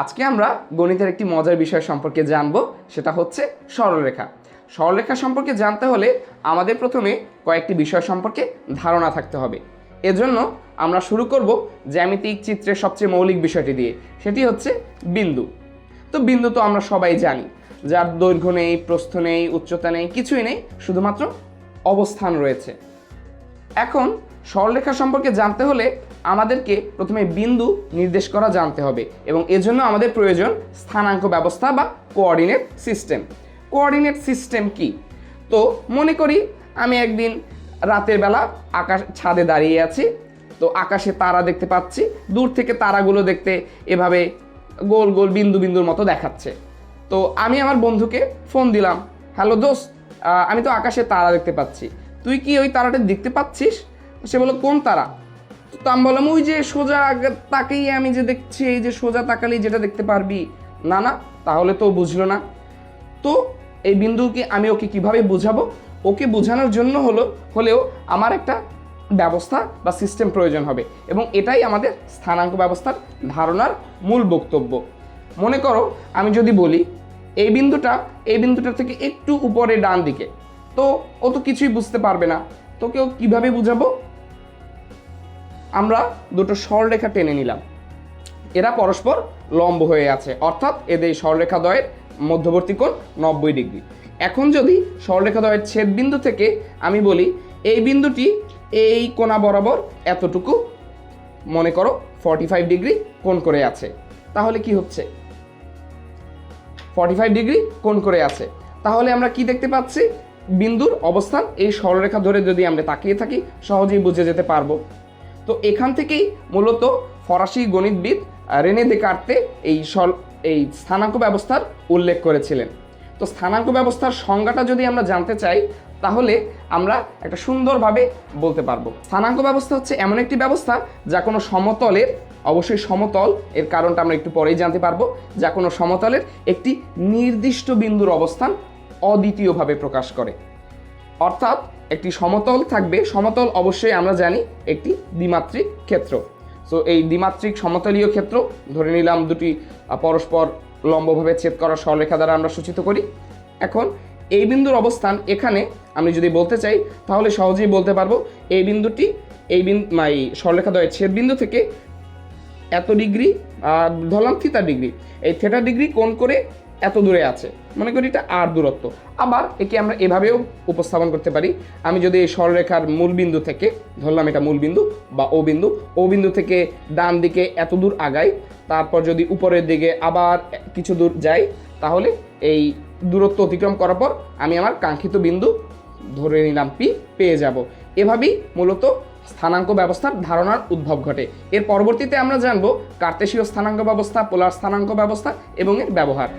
আজকে আমরা গণিতের একটি মজার বিষয় সম্পর্কে জানব, সেটা হচ্ছে সরলরেখা। সরলরেখা সম্পর্কে জানতে হলে আমাদের প্রথমে কয়েকটি বিষয় সম্পর্কে ধারণা থাকতে হবে। এজন্য আমরা শুরু করব জ্যামিতিক চিত্রের সবচেয়ে মৌলিক বিষয়টি দিয়ে, সেটি হচ্ছে বিন্দু। তো বিন্দু তো আমরা সবাই জানি, যার দৈর্ঘ্য নেই, প্রস্থ নেই, উচ্চতা নেই, কিছুই নেই, শুধুমাত্র অবস্থান রয়েছে। এখন সরলরেখা সম্পর্কে জানতে হলে আমাদেরকে প্রথমে বিন্দু নির্দেশ করা জানতে হবে এবং এজন্য আমাদের প্রয়োজন স্থানাঙ্ক ব্যবস্থা বা কোঅর্ডিনেট সিস্টেম। কোঅর্ডিনেট সিস্টেম কি? তো মনে করি আমি একদিন রাতের বেলা আকাশ ছাদে দাঁড়িয়ে আছি, তো আকাশে তারা দেখতে পাচ্ছি, দূর থেকে তারাগুলো দেখতে এভাবে গোল গোল বিন্দু বিন্দুর মতো দেখাচ্ছে। তো আমি আমার বন্ধুকে ফোন দিলাম, হ্যালো দোস্ত আমি তো আকাশে তারা দেখতে পাচ্ছি। তুই কি ওই তারাটা দেখতে পাচ্ছিস? সে বলল কোন তারা? তো আমি বললাম, ওই যে সোজা তাকেই আমি যে দেখছি, এই যে সোজা তাকালেই যেটা দেখতে পারবি। না না, তাহলে তো বুঝলো না। তো এই বিন্দুকে আমি ওকে কীভাবে বোঝাবো? ওকে বোঝানোর জন্য হলো, হলেও আমার একটা ব্যবস্থা বা সিস্টেম প্রয়োজন হবে এবং এটাই আমাদের স্থানাঙ্ক ব্যবস্থার ধারণার মূল বক্তব্য। মনে করো, আমি যদি বলি, এই বিন্দুটা এই বিন্দুটা থেকে একটু উপরে ডান দিকে তো ও তো কিছুই বুঝতে পারবে না। তোকে ও কীভাবে বুঝাবো? আমরা দুটো সরলরেখা টেনে নিলাম। এরা পরস্পর লম্ব হয়ে আছে। অর্থাৎ এদের সরলরেখা দ্বয়ের মধ্যবর্তী কোণ নব্বই ডিগ্রি। এখন যদি সরলরেখা দ্বয়ের ছেদ বিন্দু থেকে আমি বলি, এই বিন্দুটি এই কোণা বরাবর এতটুকু, মনে করো ফর্টি ফাইভ ডিগ্রি কোণ করে আছে। তাহলে কি হচ্ছে? ফর্টি ফাইভ ডিগ্রি কোণ করে আছে। তাহলে আমরা কি দেখতে পাচ্ছি? বিন্দুর অবস্থান এই সরলরেখা ধরে যদি আমরা তাকিয়ে থাকি, সহজেই বুঝে যেতে পারব। তো এখান থেকেই মূলত ফরাসি গণিতবিদ রেনে দেকার্তে এই সল এই স্থানাঙ্ক ব্যবস্থার উল্লেখ করেছিলেন। তো স্থানাঙ্ক ব্যবস্থার সংজ্ঞাটা যদি আমরা জানতে চাই, তাহলে আমরা একটা সুন্দরভাবে বলতে পারব। স্থানাঙ্ক ব্যবস্থা হচ্ছে এমন একটি ব্যবস্থা যা কোনো সমতলের, অবশ্যই সমতল, এর কারণটা আমরা একটু পরেই জানতে পারব, যা কোনো সমতলের একটি নির্দিষ্ট বিন্দুর অবস্থান অদ্বিতীয়ভাবে প্রকাশ করে। অর্থাৎ একটি সমতল থাকবে। সমতল অবশ্যই আমরা জানি একটি দ্বিমাত্রিক ক্ষেত্র। সো এই দ্বিমাত্রিক সমতলীয় ক্ষেত্র, ধরে নিলাম দুটি পরস্পর লম্বভাবে ছেদ করা সরলরেখা দ্বারা আমরা সূচিত করি। এখন এই বিন্দুর অবস্থান এখানে আমি যদি বলতে চাই, তাহলে সহজেই বলতে পারব এই বিন্দুটি এই বিন্দু এই সরলরেখা দ্বয়ের ছেদ বিন্দু থেকে এত ডিগ্রি ধরলাম থিতা ডিগ্রি। এই থেটা ডিগ্রি কোণ করে এত দূরে আছে। মনে করি এটা আর দূরত্ব। আবার একে আমরা এভাবেও উপস্থাপন করতে পারি। আমি যদি এই সরলরেখার মূল বিন্দু থেকে, ধরলাম এটা মূল বিন্দু বা ও বিন্দু ও বিন্দু থেকে ডান দিকে এত দূর আগাই, তারপর যদি উপরের দিকে আবার কিছু দূর যাই, তাহলে এই দূরত্ব অতিক্রম করার পর আমি আমার কাঙ্ক্ষিত বিন্দু ধরে নিলাম পি পেয়ে যাব। এভাবেই মূলত স্থানাঙ্ক ব্যবস্থার ধারণার উদ্ভব ঘটে। এর পরবর্তীতে আমরা জানব কার্তেশীয় স্থানাঙ্ক ব্যবস্থা, পোলার স্থানাঙ্ক ব্যবস্থা এবং এর ব্যবহার।